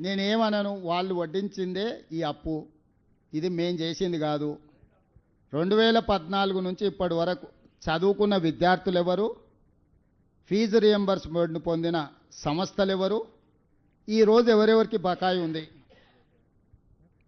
నేనేమనను? వాళ్ళు వడ్డించిందే ఈ అప్పు. ఇది మేం చేసింది కాదు. రెండు వేల పద్నాలుగు నుంచి ఇప్పటి వరకు చదువుకున్న విద్యార్థులు ఎవరు ఫీజు రియంబర్స్మెంట్ పొందిన సంస్థలు ఎవరు ఈరోజు ఎవరెవరికి బకాయి ఉంది?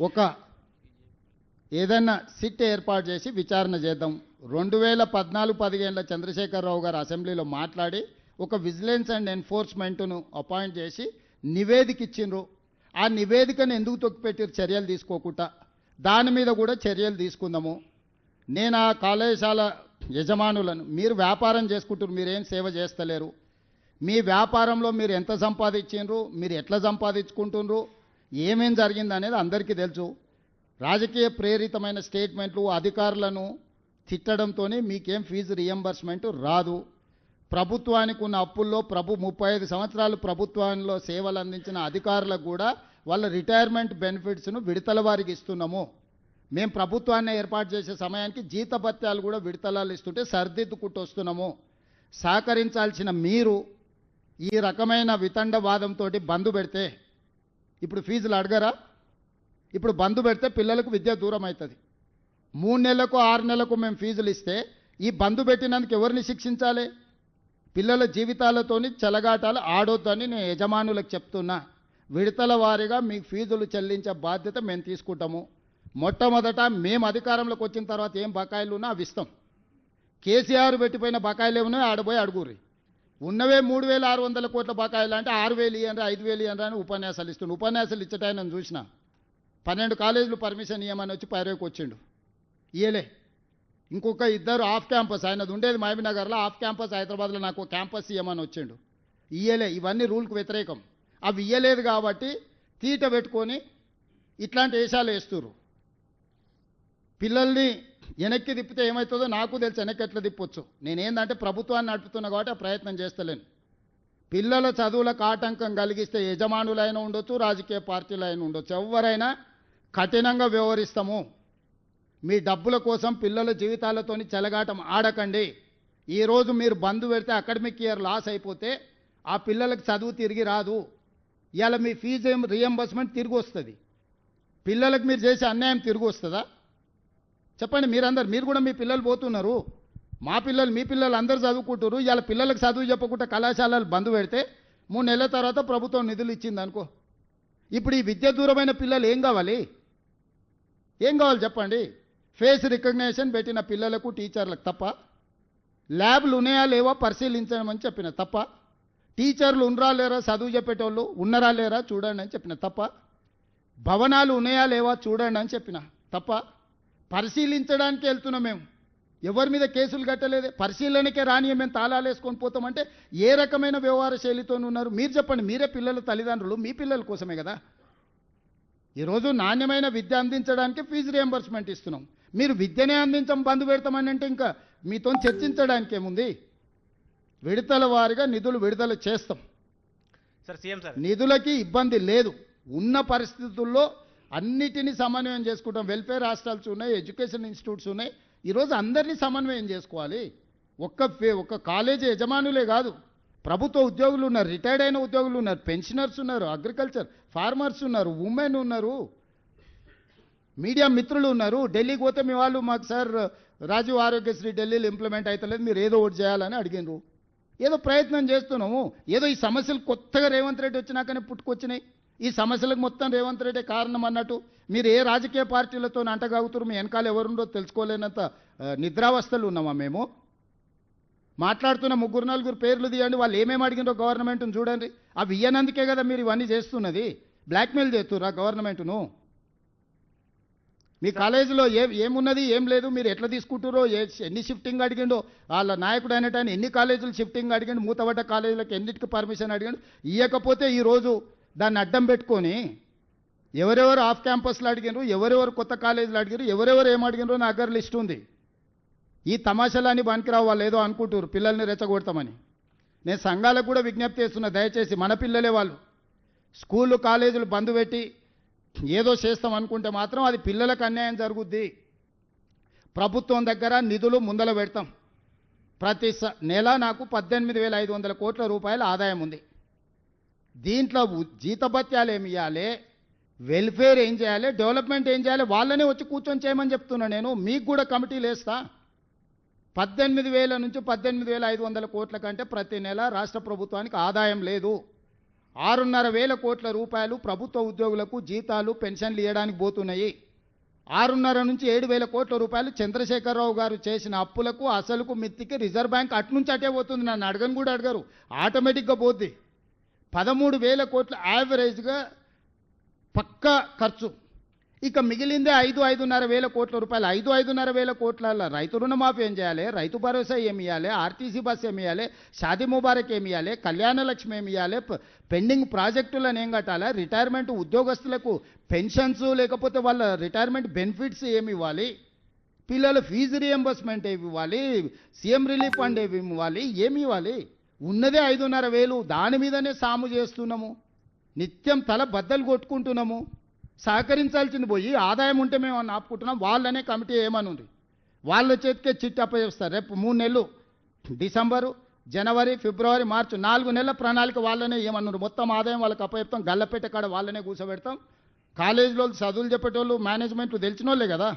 ఒక ఏదైనా సిట్ ఏర్పాటు చేసి విచారణ చేద్దాం. రెండు వేల పద్నాలుగు పదిహేనుల చంద్రశేఖరరావు గారు అసెంబ్లీలో మాట్లాడి ఒక విజిలెన్స్ అండ్ ఎన్ఫోర్స్మెంట్ను అపాయింట్ చేసి నివేదిక ఇచ్చిండ్రు. ఆ నివేదికను ఎందుకు తొక్కిపెట్టారు చర్యలు తీసుకోకుండా. దాని మీద కూడా చర్యలు తీసుకుందాము. నేను ఆ కళాశాల యజమానులను మీరు వ్యాపారం చేసుకుంటారు మీరేం సేవ చేస్తలేరు. మీ వ్యాపారంలో మీరు ఎంత సంపాదించిండ్రు? మీరు ఎట్లా సంపాదించుకుంటుండ్రు? ఏమేం జరిగింది అనేది అందరికీ తెలుసు. రాజకీయ ప్రేరితమైన స్టేట్మెంట్లు అధికారులను తిట్టడంతోనే మీకేం ఫీజు రియంబర్స్మెంట్ రాదు. ప్రభుత్వానికి ఉన్న అప్పుల్లో ప్రభు ముప్పై ఐదు సంవత్సరాలు ప్రభుత్వంలో సేవలు అందించిన అధికారులకు కూడా వాళ్ళ రిటైర్మెంట్ బెనిఫిట్స్ను విడతల వారికి ఇస్తున్నాము. మేము ప్రభుత్వాన్ని ఏర్పాటు చేసే సమయానికి జీతభత్యాలు కూడా విడతలాలు ఇస్తుంటే సర్దిద్దుకుంటూ వస్తున్నాము సహకరించాల్సిన మీరు ఈ రకమైన వితండవాదంతో బంధు పెడితే ఇప్పుడు ఫీజులు అడగరా? ఇప్పుడు బంధు పెడితే పిల్లలకు విద్య దూరం అవుతుంది మూడు నెలలకు ఆరు నెలలకు మేము ఫీజులు ఇస్తే ఈ బంధు పెట్టినందుకు ఎవరిని శిక్షించాలి? పిల్లల జీవితాలతోని చెలగాటాలు ఆడొద్దని నేను యజమానులకు చెప్తున్నా. విడతల వారీగా మీకు ఫీజులు చెల్లించే బాధ్యత మేము తీసుకుంటాము. మొట్టమొదట మేము అధికారంలోకి వచ్చిన తర్వాత ఏం బకాయిలు ఉన్నా అవి ఇస్తాం. కేసీఆర్ పెట్టిపోయిన బకాయిలు ఏమన్నా ఆడపోయి అడుగురి ఉన్నవే మూడు వేల ఆరు వందల కోట్ల బకాయిలు అంటే ఆరు వేలు ఇయ్యండి ఐదు వేలు ఇయ్యండి అని ఉపన్యాసాలు ఇస్తుండు ఉపన్యాసాలు ఇచ్చటాయని చూసిన. పన్నెండు కాలేజీలు పర్మిషన్ ఇవ్వమని వచ్చి పైరేకి వచ్చిండు. ఇయలే ఇంకొక ఇద్దరు ఆఫ్ క్యాంపస్ ఆయనది ఉండేది మహబీనగర్లో ఆఫ్ క్యాంపస్ హైదరాబాద్లో నాకు ఒక క్యాంపస్ ఇవ్వమని వచ్చిండు. ఇయలే ఇవన్నీ రూల్కి వ్యతిరేకం. అవి ఇయ్యలేదు కాబట్టి తీట పెట్టుకొని ఇట్లాంటి వేషాలు వేస్తుర్రు. పిల్లల్ని వెనక్కి తిప్పితే ఏమవుతుందో నాకు తెలుసు వెనక్కి ఎట్లా తిప్పొచ్చు. నేనేందంటే ప్రభుత్వాన్ని నడుపుతున్నా కాబట్టి ఆ ప్రయత్నం చేస్తలేను. పిల్లల చదువులకు ఆటంకం కలిగిస్తే యజమానులైనా ఉండొచ్చు రాజకీయ పార్టీలైనా ఉండొచ్చు. ఎవరైనా కఠినంగా వ్యవహరిస్తాము. మీ డబ్బుల కోసం పిల్లల జీవితాలతోని చెలగాటం ఆడకండి. ఈరోజు మీరు బంధు పెడితే అకాడమిక్ ఇయర్ లాస్ అయిపోతే ఆ పిల్లలకు చదువు తిరిగి రాదు. ఇవాళ మీ ఫీజు రియంబర్స్మెంట్ తిరిగి వస్తుంది. పిల్లలకు మీరు చేసే అన్యాయం తిరిగి వస్తుందా? చెప్పండి మీరందరు మీరు కూడా మీ పిల్లలు పోతున్నారు. మా పిల్లలు మీ పిల్లలు అందరూ చదువుకుంటారు ఇవాళ పిల్లలకు చదువు చెప్పకుండా కళాశాలలు బంద్ పెడితే మూడు నెలల తర్వాత ప్రభుత్వం నిధులు ఇచ్చింది అనుకో. ఇప్పుడు ఈ విద్య దూరమైన పిల్లలు ఏం కావాలి? ఏం కావాలి చెప్పండి? ఫేస్ రికగ్నేషన్ పెట్టిన పిల్లలకు టీచర్లకు తప్ప? ల్యాబ్లు ఉన్నాయా లేవా? పరిశీలించమని చెప్పిన తప్ప? టీచర్లు ఉన్నరా లేరా చదువు చెప్పేటోళ్ళు? ఉన్నరా లేరా? చూడండి అని చెప్పిన. తప్ప భవనాలు ఉన్నాయా లేవా? చూడండి అని చెప్పిన. తప్ప పరిశీలించడానికి వెళ్తున్నాం మేము. ఎవరి మీద కేసులు కట్టలేదే. పరిశీలనకే రాని మేము తాళాలు వేసుకొని పోతామంటే ఏ రకమైన వ్యవహార శైలితో ఉన్నారు? మీరు చెప్పండి. మీరే పిల్లల తల్లిదండ్రులు మీ పిల్లల కోసమే కదా. ఈరోజు నాణ్యమైన విద్య అందించడానికి ఫీజు రియంబర్స్మెంట్ ఇస్తున్నాం. మీరు విద్యనే అందించం బంద్ పెడతామని అంటే ఇంకా మీతో చర్చించడానికి ఏముంది? విడతల వారిగా నిధులు విడుదల చేస్తాం. సార్ సీఎం సార్ నిధులకి ఇబ్బంది లేదు. ఉన్న పరిస్థితుల్లో అన్నిటినీ సమన్వయం చేసుకుంటాం. వెల్ఫేర్ హాస్టల్స్ ఉన్నాయి ఎడ్యుకేషన్ ఇన్స్టిట్యూట్స్ ఉన్నాయి. ఈరోజు అందరినీ సమన్వయం చేసుకోవాలి. ఒక్క ఒక్క కాలేజీ యజమానులే కాదు. ప్రభుత్వ ఉద్యోగులు ఉన్నారు రిటైర్డ్ అయిన ఉద్యోగులు ఉన్నారు పెన్షనర్స్ ఉన్నారు అగ్రికల్చర్ ఫార్మర్స్ ఉన్నారు ఉమెన్ ఉన్నారు మీడియా మిత్రులు ఉన్నారు. ఢిల్లీకి పోతే మీ వాళ్ళు మాకు సార్ రాజీవ్ ఆరోగ్యశ్రీ ఢిల్లీలో ఇంప్లిమెంట్ అవుతలేదు మీరు ఏదో ఒకటి చేయాలని అడిగినారు. ఏదో ప్రయత్నం చేస్తున్నాము. ఏదో ఈ సమస్యలు కొత్తగా రేవంత్ రెడ్డి వచ్చినాకనే పుట్టుకొచ్చినాయి. ఈ సమస్యలకు మొత్తం రేవంత్ రెడ్డి కారణం అన్నట్టు మీరు ఏ రాజకీయ పార్టీలతో అంటగాగుతారు మీ వెనకాల ఎవరుండో తెలుసుకోలేనంత నిద్రావస్థలు ఉన్నామా మేము? మాట్లాడుతున్న ముగ్గురు నలుగురు పేర్లు తీయండి. వాళ్ళు ఏమేమి అడిగినో గవర్నమెంట్ను చూడండి. అవి ఇయ్యనందుకే కదా మీరు ఇవన్నీ చేస్తున్నది. బ్లాక్మెయిల్ చేస్తుర్రా గవర్నమెంట్ను? మీ కాలేజీలో ఏ ఏమున్నది ఏం లేదు మీరు ఎట్లా తీసుకుంటారో ఏ ఎన్ని షిఫ్టింగ్ అడిగిండో వాళ్ళ నాయకుడు అనేటాన్ని ఎన్ని కాలేజీలు షిఫ్టింగ్ అడిగిండు మూతబడ్డ కాలేజీలకు ఎన్నిటికి పర్మిషన్ అడిగిండు ఇవ్వకపోతే ఈరోజు దాన్ని అడ్డం పెట్టుకొని ఎవరెవరు ఆఫ్ క్యాంపస్లో అడిగినారు ఎవరెవరు కొత్త కాలేజీలు అడిగారు ఎవరెవరు ఏం అడిగినారో నా దగ్గర లిస్ట్ ఉంది. ఈ తమాషాలని పనికిరావు వాళ్ళు ఏదో అనుకుంటారు పిల్లల్ని రెచ్చగొడతామని. నేను సంఘాలకు కూడా విజ్ఞప్తి చేస్తున్నా దయచేసి మన పిల్లలే వాళ్ళు. స్కూళ్ళు కాలేజీలు బంద్ పెట్టి ఏదో చేస్తాం అనుకుంటే మాత్రం అది పిల్లలకు అన్యాయం జరుగుద్ది. ప్రభుత్వం దగ్గర నిధులు ముందల పెడతాం. ప్రతి నెల నాకు పద్దెనిమిది వేల ఐదు వందల కోట్ల రూపాయల ఆదాయం ఉంది. దీంట్లో జీతభత్యాలు ఏమి ఇవ్వాలి వెల్ఫేర్ ఏం చేయాలి? డెవలప్మెంట్ ఏం చేయాలి? వాళ్ళనే వచ్చి కూర్చొని చేయమని చెప్తున్నా నేను. మీకు కూడా కమిటీలు వేస్తా. పద్దెనిమిది వేల నుంచి పద్దెనిమిది వేల ఐదు వందల కోట్ల కంటే ప్రతి నెల రాష్ట్ర ప్రభుత్వానికి ఆదాయం లేదు. ఆరున్నర వేల కోట్ల రూపాయలు ప్రభుత్వ ఉద్యోగులకు జీతాలు పెన్షన్లు ఇవ్వడానికి పోతున్నాయి. ఆరున్నర నుంచి ఏడు వేల కోట్ల రూపాయలు చంద్రశేఖరరావు గారు చేసిన అప్పులకు అసలుకు మిత్తికి రిజర్వ్ బ్యాంక్ అటు నుంచి అటే పోతుంది నన్ను అడగను కూడా అడగరు. ఆటోమేటిక్గా పోద్ది. పదమూడు వేల కోట్ల యావరేజ్గా పక్కా ఖర్చు. ఇక మిగిలిందే ఐదు ఐదున్నర వేల కోట్ల రూపాయలు. ఐదు ఐదున్నర వేల కోట్ల రైతు రుణమాఫీ ఏం చేయాలి? రైతు భరోసా ఏమి ఇవ్వాలి ఆర్టీసీ బస్ ఏమి ఇవ్వాలి షాదీ ముబారక్ ఏమి ఇవ్వాలి కళ్యాణ లక్ష్మి ఏమి ఇవ్వాలి పెండింగ్ ప్రాజెక్టులను ఏం కట్టాలి? రిటైర్మెంట్ ఉద్యోగస్తులకు పెన్షన్స్ లేకపోతే వాళ్ళ రిటైర్మెంట్ బెనిఫిట్స్ ఏమి ఇవ్వాలి? పిల్లల ఫీజు రియంబర్స్మెంట్ ఏమి ఇవ్వాలి? సీఎం రిలీఫ్ ఫండ్ ఏమి ఇవ్వాలి? ఏమి ఇవ్వాలి? ఉన్నదే ఐదున్నర వేలు దాని మీదనే సాము చేస్తున్నాము. నిత్యం తల బద్దలు కొట్టుకుంటున్నాము. సహకరించాల్సింది పోయి ఆదాయం ఉంటే మేము ఆపుకుంటున్నాం. వాళ్ళనే కమిటీ ఏమనుంది? వాళ్ళ చేతికే చిట్టి అప్పచేస్తారు రేపు మూడు నెలలు డిసెంబరు జనవరి ఫిబ్రవరి మార్చి నాలుగు నెలల ప్రణాళిక వాళ్ళనే ఏమన్నారు మొత్తం ఆదాయం వాళ్ళకి అప్పచెప్తాం గల్లపెట్ట కాడ వాళ్ళనే కూర్చోబెడతాం కాలేజీలో చదువులు చెప్పేటోళ్ళు మేనేజ్మెంట్లు తెలిసిన వాళ్ళే కదా.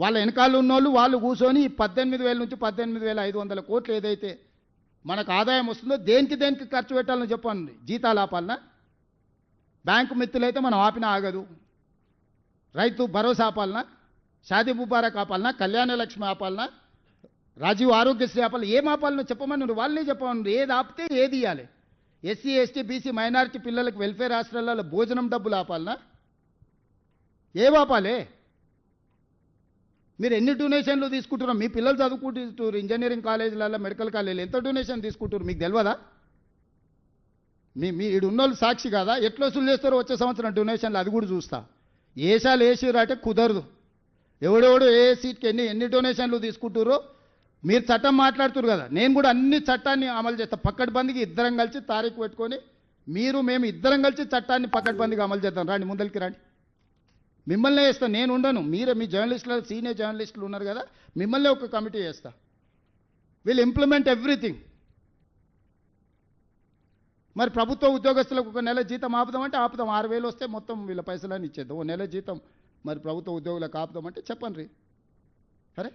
వాళ్ళ వెనకాల ఉన్నోళ్ళు వాళ్ళు కూర్చొని పద్దెనిమిది వేల నుంచి పద్దెనిమిది వేల ఐదు వందల కోట్లు ఏదైతే మనకు ఆదాయం వస్తుందో దేనికి దేనికి ఖర్చు పెట్టాలని చెప్పండి జీతాలు ఆపాలనా? బ్యాంకు మిత్తులైతే మనం ఆపిన ఆగదు. రైతు భరోసా ఆపాలనా? షాదీ ముబారక్ ఆపాలనా? కళ్యాణ లక్ష్మి ఆపాలనా? రాజీవ్ ఆరోగ్యశ్రీ ఆపాలి ఏం ఆపాలనో చెప్పమన్నారు వాళ్ళే చెప్పమన్నారు ఏది ఆపితే ఏది ఇవ్వాలి ఎస్సీ ఎస్టీ బీసీ మైనారిటీ పిల్లలకు వెల్ఫేర్ హాస్టల్లో భోజనం డబ్బులు ఆపాలనా? ఏం ఆపాలి? మీరు ఎన్ని డొనేషన్లు తీసుకుంటున్నారు? మీ పిల్లలు చదువుకుంటున్నారు ఇంజనీరింగ్ కాలేజీలలో మెడికల్ కాలేజీలు ఎంత డొనేషన్ తీసుకుంటారు మీకు తెలియదా మీ మీ ఇడు ఉన్నోళ్ళు సాక్షి కదా? ఎట్లా వసూలు చేస్తారో వచ్చే సంవత్సరం డొనేషన్లు అది కూడా చూస్తా. ఏసాలు వేసిరు అంటే కుదరదు. ఎవడెవడు ఏ సీట్కి ఎన్ని ఎన్ని డొనేషన్లు తీసుకుంటారో మీరు చట్టం మాట్లాడుతున్నారు కదా. నేను కూడా అన్ని చట్టాన్ని అమలు చేస్తా. బందికి ఇద్దరం కలిసి తారీఖు పెట్టుకొని మీరు మేము ఇద్దరం కలిసి చట్టాన్ని పక్కడ్బందీగా అమలు చేద్దాం. రాండి ముందరికి రండి. మిమ్మల్నే వేస్తా నేను ఉండను. మీరే మీ జర్నలిస్టులు సీనియర్ జర్నలిస్టులు ఉన్నారు కదా. మిమ్మల్నే ఒక కమిటీ వేస్తా విల్ ఇంప్లిమెంట్ ఎవ్రీథింగ్. మరి ప్రభుత్వ ఉద్యోగస్తులకు ఒక నెల జీతం ఆపుదామంటే ఆపుదాం. ఆరు వేలు వస్తే మొత్తం వీళ్ళ పైసలని ఇచ్చేద్దాం. ఓ నెల జీతం. మరి ప్రభుత్వ ఉద్యోగులకు ఆపుదామంటే చెప్పండి. సరే?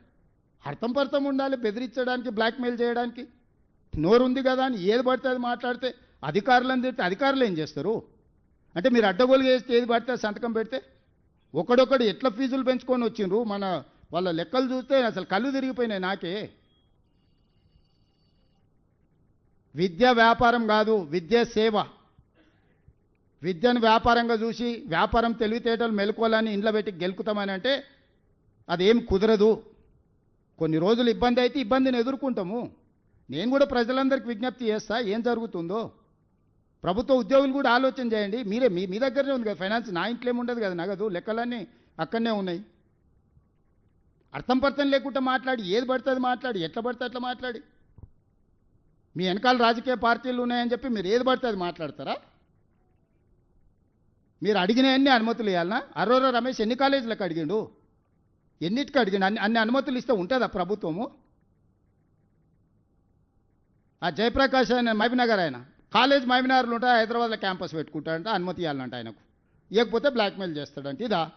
అర్థం పర్థం ఉండాలి. బెదిరించడానికి బ్లాక్మెయిల్ చేయడానికి. నోరు ఉంది కదా అని ఏది పడితే అది మాట్లాడితే అధికారులను తిడితే అధికారులు ఏం చేస్తారు? అంటే మీరు అడ్డగోలు వేస్తే ఏది పడితే సంతకం పెడితే ఒకడొకడు ఎట్లా ఫీజులు పెంచుకొని వచ్చిండ్రు? మన వాళ్ళ లెక్కలు చూస్తే అసలు కళ్ళు తిరిగిపోయినాయి నాకే. విద్య వ్యాపారం కాదు విద్య సేవ. విద్యను వ్యాపారంగా చూసి వ్యాపారం తెలివితేటలు మెలుకోవాలని ఇంట్లో పెట్టి గెలుకుతామని అంటే అదేం కుదరదు. కొన్ని రోజులు ఇబ్బంది అయితే ఇబ్బందిని ఎదుర్కొంటాము. నేను కూడా ప్రజలందరికీ విజ్ఞప్తి చేస్తా ఏం జరుగుతుందో. ప్రభుత్వ ఉద్యోగులు కూడా ఆలోచన చేయండి. మీరే మీ మీ దగ్గరనే ఉంది కదా ఫైనాన్స్ నా ఇంట్లో ఉండదు కదా నగదు లెక్కలన్నీ అక్కడనే ఉన్నాయి. అర్థం పర్థం లేకుండా మాట్లాడి ఏది పడుతుంది మాట్లాడి ఎట్లా పడితే అట్లా మాట్లాడి. మీ వెనకాల రాజకీయ పార్టీలు ఉన్నాయని చెప్పి మీరు ఏది పడితే అది మాట్లాడతారా? మీరు అడిగినవన్నీ అనుమతులు ఇవ్వాలనా అరోరా రమేష్ ఎన్ని కాలేజీలకు అడిగిండు? ఎన్నిటికి అడిగిండు? అన్ని అన్ని అనుమతులు ఇస్తే ఉంటుందా ప్రభుత్వము? ఆ జయప్రకాష్ ఆయన మహబీనగర్ ఆయన. కాలేజ్ మహబీనగర్లు ఉంటాయి హైదరాబాద్లో క్యాంపస్ పెట్టుకుంటాడంట అనుమతి ఇవ్వాలంట ఆయనకు. ఇవ్వకపోతే బ్లాక్మెయిల్ చేస్తాడంట. ఇదా.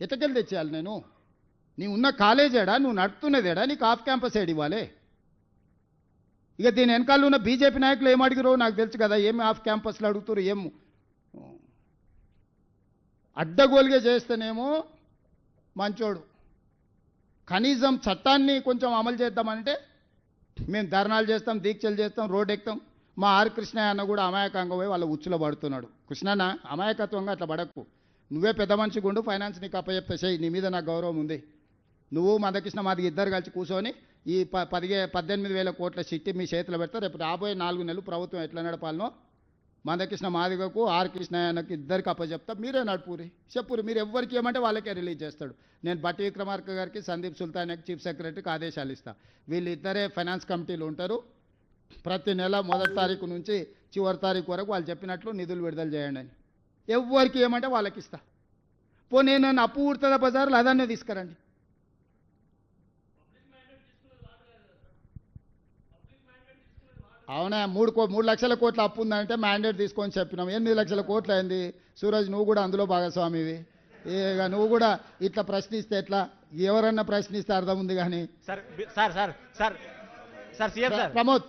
ఎట్టకెళ్ళి తెచ్చేయాలి నేను? నీ ఉన్న కాలేజ్ ఏడా నువ్వు నడుపుతున్నదేడా? నీకు ఆఫ్ క్యాంపస్ ఏడు ఇవ్వాలి ఇక దీని వెనకాల ఉన్న బీజేపీ నాయకులు ఏం అడిగిరో నాకు తెలుసు కదా ఏమి ఆఫ్ క్యాంపస్లో అడుగుతారు ఏం అడ్డగోలుగా చేస్తేనేమో మంచోడు. కనీసం చట్టాన్ని కొంచెం అమలు చేద్దామంటే మేము ధర్నాలు చేస్తాం దీక్షలు చేస్తాం రోడ్ ఎక్కుతాం. మా ఆర్ కృష్ణ అన్న కూడా అమాయకంగా పోయి వాళ్ళ ఉచ్చులో పడుతున్నాడు. కృష్ణన్న అమాయకత్వంగా అట్లా పడకు. నువ్వే పెద్ద మనిషి గుండు ఫైనాన్స్ నీకు అప్పచెప్పేసేయి నీ మీద నాకు గౌరవం ఉంది. నువ్వు మందకృష్ణ మాది ఇద్దరు కలిసి కూర్చొని ఈ ప పదిహే పద్దెనిమిది వేల కోట్ల చిట్టి మీ చేతిలో పెడతా. రేపు రాబోయే నాలుగు నెలలు ప్రభుత్వం ఎట్లా నడపాలనో మందకృష్ణ మాదిగకు ఆర్ కృష్ణయ్యకు ఇద్దరికి అప్పచెప్తా మీరే నడుపురి. చెప్పురి. మీరు ఎవరికి ఏమంటే వాళ్ళకే రిలీజ్ చేస్తాడు. నేను బట్టి విక్రమార్క గారికి సందీప్ సుల్తాన్కి చీఫ్ సెక్రటరీకి ఆదేశాలు ఇస్తాను వీళ్ళిద్దరే ఫైనాన్స్ కమిటీలు ఉంటారు. ప్రతి నెల మొదటి తారీఖు నుంచి చివరి తారీఖు వరకు వాళ్ళు చెప్పినట్లు నిధులు విడుదల చేయండి అని. ఎవరికి ఏమంటే వాళ్ళకి ఇస్తా పో నేను అప్పు ఊడుతుందా బజార్లో అదన్నే తీసుకురండి. అవునా? మూడు కో మూడు లక్షల కోట్ల అప్పు ఉందంటే మ్యాండేట్ తీసుకొని చెప్పినాం. ఎనిమిది లక్షల కోట్లు అయింది సూరజ్ నువ్వు కూడా అందులో భాగస్వామివి. ఇక నువ్వు కూడా ఇట్లా ప్రశ్నిస్తే ఎట్లా? ఎవరన్నా ప్రశ్నిస్తే అర్థం ఉంది కానీ. Sir sir sir sir. Pramod